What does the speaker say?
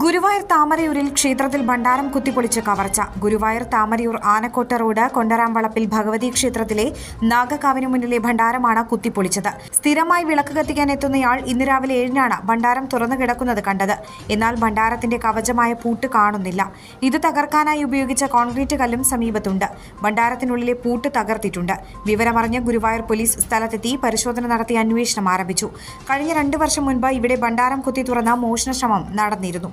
ഗുരുവായൂർ താമരയൂരിൽ ക്ഷേത്രത്തിൽ ഭണ്ഡാരം കുത്തിപ്പൊളിച്ച് കവർച്ച. ഗുരുവായൂർ താമരയൂർ ആനക്കോട്ട റോഡ് കൊണ്ടരാമ്പളപ്പിൽ ഭഗവതി ക്ഷേത്രത്തിലെ നാഗക്കാവിന് മുന്നിലെ ഭണ്ഡാരമാണ് കുത്തിപ്പൊളിച്ചത്. സ്ഥിരമായി വിളക്ക് കത്തിക്കാൻ എത്തുന്നയാൾ ഇന്ന് രാവിലെ ഏഴിനാണ് ഭണ്ഡാരം തുറന്നു കിടക്കുന്നത് കണ്ടത്. എന്നാൽ ഭണ്ഡാരത്തിന്റെ കവചമായ പൂട്ട് കാണുന്നില്ല. ഇത് തകർക്കാനായി ഉപയോഗിച്ച കോൺക്രീറ്റ് കല്ലും സമീപത്തുണ്ട്. ഭണ്ഡാരത്തിനുള്ളിലെ പൂട്ട് തകർത്തിട്ടുണ്ട്. വിവരമറിഞ്ഞ് ഗുരുവായൂർ പോലീസ് സ്ഥലത്തെത്തി പരിശോധന നടത്തി അന്വേഷണം ആരംഭിച്ചു. കഴിഞ്ഞ രണ്ടു വർഷം മുൻപ് ഇവിടെ ഭണ്ഡാരം കുത്തി തുറന്ന മോഷണശ്രമം നടന്നിരുന്നു.